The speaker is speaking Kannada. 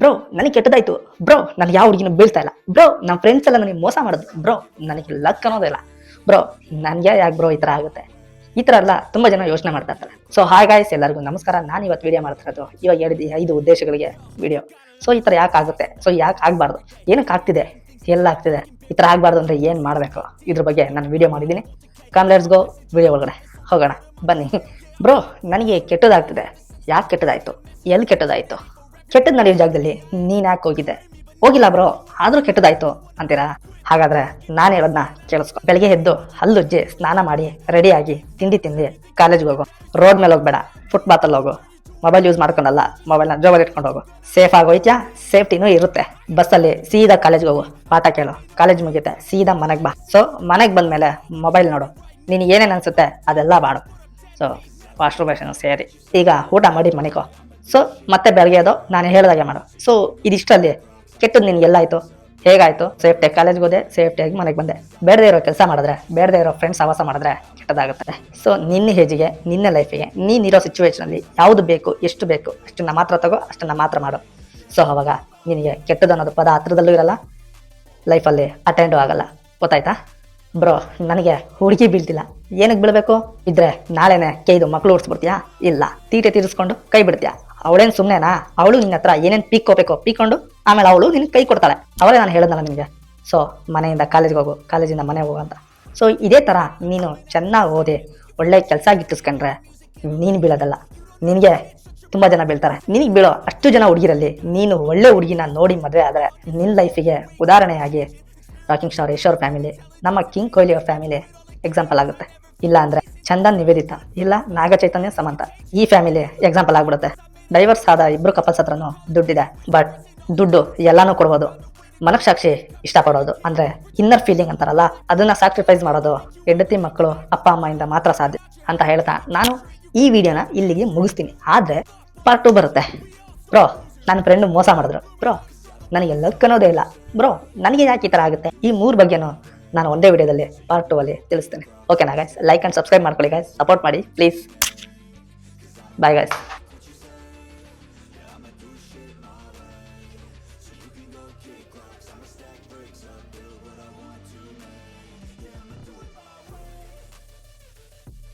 ಬ್ರೋ ನನಗೆ ಕೆಟ್ಟದಾಯ್ತು. ಬ್ರೋ ನನಗೆ ಯಾವ ಹುಡುಗಿನ ಬೀಳ್ತಾ ಇಲ್ಲ. ಬ್ರೋ ನಮ್ಮ ಫ್ರೆಂಡ್ಸ್ ಎಲ್ಲ ನನಗೆ ಮೋಸ ಮಾಡೋದು. ಬ್ರೋ ನನಗೆ ಲಕ್ ಅನ್ನೋದಿಲ್ಲ ಬ್ರೋ ನನಗೆ ಯಾಕೆ ಬ್ರೋ ಈ ಥರ ಆಗುತ್ತೆ? ಈ ಥರ ಎಲ್ಲ ತುಂಬ ಜನ ಯೋಚನೆ ಮಾಡ್ತಾ ಇರ್ತಾರೆ. ಸೊ ಹಾಗಾಯ್ಸ್ ಎಲ್ಲರಿಗೂ ನಮಸ್ಕಾರ. ನಾನು ಇವತ್ತು ವಿಡಿಯೋ ಮಾಡ್ತಿರೋದು ಇವಾಗ ಹೇಳಿದ ಐದು ಉದ್ದೇಶಗಳಿಗೆ ವಿಡಿಯೋ ಸೊ ಈ ಥರ ಯಾಕೆ ಆಗುತ್ತೆ? ಸೊ ಯಾಕೆ ಆಗಬಾರ್ದು? ಏನಕ್ಕೆ ಆಗ್ತಿದೆ? ಎಲ್ಲ ಆಗ್ತಿದೆ? ಈ ಥರ ಆಗಬಾರ್ದು ಅಂದರೆ ಏನು ಮಾಡಬೇಕು? ಇದ್ರ ಬಗ್ಗೆ ನಾನು ವಿಡಿಯೋ ಮಾಡಿದ್ದೀನಿ. ಗೋ ವಿಡಿಯೋ ಒಳಗಡೆ ಹೋಗೋಣ. ಬನ್ನಿ. ಬ್ರೋ ನನಗೆ ಕೆಟ್ಟದಾಗ್ತಿದೆ. ಯಾಕೆ ಕೆಟ್ಟದಾಯಿತು? ಎಲ್ಲಿ ಕೆಟ್ಟದಾಯ್ತು? ಕೆಟ್ಟದ್ ನಡೆಯೋ ಜಾಗದಲ್ಲಿ ನೀನ್ ಯಾಕೆ ಹೋಗಿದ್ದೆ? ಹೋಗಿಲ್ಲ ಬ್ರೋ, ಆದ್ರೂ ಕೆಟ್ಟದಾಯ್ತು ಅಂತೀರಾ? ಹಾಗಾದ್ರೆ ನಾನು ಹೇಳೋದನ್ನ ಕೇಳಿಸ್ಕೊ. ಬೆಳಗ್ಗೆ ಎದ್ದು ಹಲ್ಲುಜ್ಜಿ ಸ್ನಾನ ಮಾಡಿ ರೆಡಿಯಾಗಿ ತಿಂಡಿ ತಿಂದು ಕಾಲೇಜ್ಗೆ ಹೋಗು. ರೋಡ್ ಮೇಲೆ ಹೋಗ್ಬೇಡ ಫುಟ್ಪಾತಲ್ಲಿ ಹೋಗು. ಮೊಬೈಲ್ ಯೂಸ್ ಮಾಡ್ಕೊಂಡಲ್ಲ ಮೊಬೈಲ್ನ ಜೋಬಲ್ಲಿ ಇಟ್ಕೊಂಡು ಹೋಗು. ಸೇಫ್ ಆಗೋಯ್ತಾ ಸೇಫ್ಟಿನೂ ಇರುತ್ತೆ. ಬಸ್ಸಲ್ಲಿ ಸೀದಾ ಕಾಲೇಜ್ಗೆ ಹೋಗು. ಪಾಠ ಕೇಳು. ಕಾಲೇಜ್ ಮುಗಿಯುತ್ತೆ, ಸೀದಾ ಮನೆಗೆ ಬಾ. ಸೊ ಮನೆಗೆ ಬಂದ್ಮೇಲೆ ಮೊಬೈಲ್ ನೋಡು. ನಿನಗೆ ಏನೇನು ಅನ್ಸುತ್ತೆ ಅದೆಲ್ಲ ಮಾಡು. ಸೊ ವಾಶ್ರೂಮೇಷನ್ ಸೇರಿ. ಈಗ ಊಟ ಮಾಡಿ ಮನಿಕೋ ಸೊ ಮತ್ತೆ ಬೆಳಗ್ಗೆ ಅದು ನಾನು ಹೇಳ್ದಾಗೆ ಮಾಡು. ಸೊ ಇದಿಷ್ಟರಲ್ಲಿ ಕೆಟ್ಟದ್ದು ನಿನಗೆ ಎಲ್ಲಾಯಿತು? ಹೇಗಾಯಿತು? ಸೇಫ್ಟಿಯಾಗಿ ಕಾಲೇಜ್ಗೆ ಹೋದೆ ಸೇಫ್ಟಿಯಾಗಿ ಮನೆಗೆ ಬಂದೆ. ಬೇಡದೇ ಇರೋ ಕೆಲಸ ಮಾಡಿದ್ರೆ, ಬೇಡದೇ ಇರೋ ಫ್ರೆಂಡ್ಸ್ ಆವಾಸ ಮಾಡಿದ್ರೆ ಕೆಟ್ಟದಾಗುತ್ತೆ ಸೊ ನಿನ್ನ ಹೇಜಿಗೆ, ನಿನ್ನ ಲೈಫಿಗೆ ನೀನಿರೋ ಸಿಚುವೇಷನಲ್ಲಿ ಯಾವುದು ಬೇಕು, ಎಷ್ಟು ಬೇಕು, ಅಷ್ಟನ್ನು ಮಾತ್ರ ತಗೋ, ಅಷ್ಟನ್ನು ಮಾತ್ರ ಮಾಡು. ಸೊ ಅವಾಗ ನಿನಗೆ ಕೆಟ್ಟದ್ದು ಅನ್ನೋದು ಪದ ಹತ್ರದಲ್ಲೂ ಇರಲ್ಲ ಲೈಫಲ್ಲಿ ಅಟೆಂಡು ಆಗಲ್ಲ. ಗೊತ್ತಾಯ್ತಾ? ಬ್ರೋ ನನಗೆ ಹುಡುಗಿ ಬೀಳ್ತಿಲ್ಲ. ಏನಕ್ಕೆ ಬೀಳಬೇಕು? ಇದ್ರೆ ನಾಳೆನೇ ಕೈದು ಮಕ್ಕಳು ಓಡಿಸ್ಬಿಡ್ತೀಯಾ? ಇಲ್ಲ. ತೀಟೆ ತೀರಿಸ್ಕೊಂಡು ಕೈ ಬಿಡ್ತೀಯಾ? ಅವಳೇನು ಸುಮ್ಮನೆನಾ ಅವಳು ನಿನ್ನ ಹತ್ರ ಏನೇನು ಪೀಕ್ಕೋಬೇಕು ಪೀಕೊಂಡು ಆಮೇಲೆ ಅವಳು ನಿನಗೆ ಕೈ ಕೊಡ್ತಾಳೆ. ಅವಳೇ ನಾನು ಹೇಳಿದ್ನಲ್ಲ ನಿಮಗೆ. ಸೊ ಮನೆಯಿಂದ ಕಾಲೇಜ್ಗೆ ಹೋಗು ಕಾಲೇಜಿಂದ ಮನೆ ಹೋಗು ಅಂತ. ಸೊ ಇದೇ ಥರ ನೀನು ಚೆನ್ನಾಗಿ ಓದಿ, ಒಳ್ಳೆ ಕೆಲಸ ಗಿಟ್ಟಿಸ್ಕೊಂಡ್ರೆ ನೀನು ಬೀಳೋದಲ್ಲ. ನಿನಗೆ ತುಂಬ ಜನ ಬೀಳ್ತಾರೆ. ನಿನಗೆ ಬೀಳೋ ಅಷ್ಟು ಜನ ಹುಡುಗಿರಲ್ಲಿ ನೀನು ಒಳ್ಳೆ ಹುಡುಗಿನ ನೋಡಿ ಮದುವೆ ಆದರೆ ನಿನ್ನ ಲೈಫಿಗೆ ಉದಾಹರಣೆಯಾಗಿ ರಾಕಿಂಗ್ ಸ್ಟಾರ್ ಯಶ್ ಅವ್ರ ಫ್ಯಾಮಿಲಿ, ನಮ್ಮ ಕಿಂಗ್ ಕೊಹ್ಲಿ ಅವ್ರ ಫ್ಯಾಮಿಲಿ ಎಕ್ಸಾಂಪಲ್ ಆಗುತ್ತೆ. ಇಲ್ಲ ಅಂದ್ರೆ ಚಂದನ್ ನಿವೇದಿತ, ಇಲ್ಲ ನಾಗ ಚೈತನ್ಯ ಸಮಂತ ಈ ಫ್ಯಾಮಿಲಿ ಎಕ್ಸಾಂಪಲ್ ಆಗ್ಬಿಡುತ್ತೆ. ಡೈವರ್ಸ್ ಆದ ಇಬ್ರು ಕಪಲ್ಸ್ ಹತ್ರನೂ ದುಡ್ಡಿದೆ. ಬಟ್ ದುಡ್ಡು ಎಲ್ಲಾನು ಕೊಡ್ಬೋದು. ಮನಸ್ಸಾಕ್ಷಿ ಇಷ್ಟಪಡೋದು. ಅಂದ್ರೆ ಇನ್ನರ್ ಫೀಲಿಂಗ್ ಅಂತಾರಲ್ಲ, ಅದನ್ನ ಸ್ಯಾಕ್ರಿಫೈಸ್ ಮಾಡೋದು ಹೆಂಡತಿ ಮಕ್ಕಳು ಅಪ್ಪ ಅಮ್ಮಯಿಂದ ಮಾತ್ರ ಸಾಧ್ಯ ಅಂತ ಹೇಳ್ತಾ ನಾನು ಈ ವಿಡಿಯೋನ ಇಲ್ಲಿಗೆ ಮುಗಿಸ್ತೀನಿ. ಆದ್ರೆ ಪಾರ್ಟ್ ಟು ಬರುತ್ತೆ. ಬ್ರೋ ನನ್ನ ಫ್ರೆಂಡ್ ಮೋಸ ಮಾಡಿದ್ರು. ಬ್ರೋ ನನಗೆ ಲಕ್ ಅನ್ನೋದೇ ಇಲ್ಲ. ಬ್ರೋ ನನಗೆ ಯಾಕೆ ಈ ಥರ ಆಗುತ್ತೆ? ಈ ಮೂರು ಬಗ್ಗೆನೂ ನಾನು ಒಂದೇ ವಿಡಿಯೋದಲ್ಲಿ ಪಾರ್ಟ್ ಟು ಅಲ್ಲಿ ತಿಳಿಸ್ತೇನೆ. ಓಕೆನಾ ಗೈಸ್ ಲೈಕ್ ಆ್ಯಂಡ್ ಸಬ್ಸ್ಕ್ರೈಬ್ ಮಾಡ್ಕೊಳ್ಳಿ ಗೈಸ್ ಸಪೋರ್ಟ್ ಮಾಡಿ ಪ್ಲೀಸ್ ಬಾಯ್ ಗೈಸ್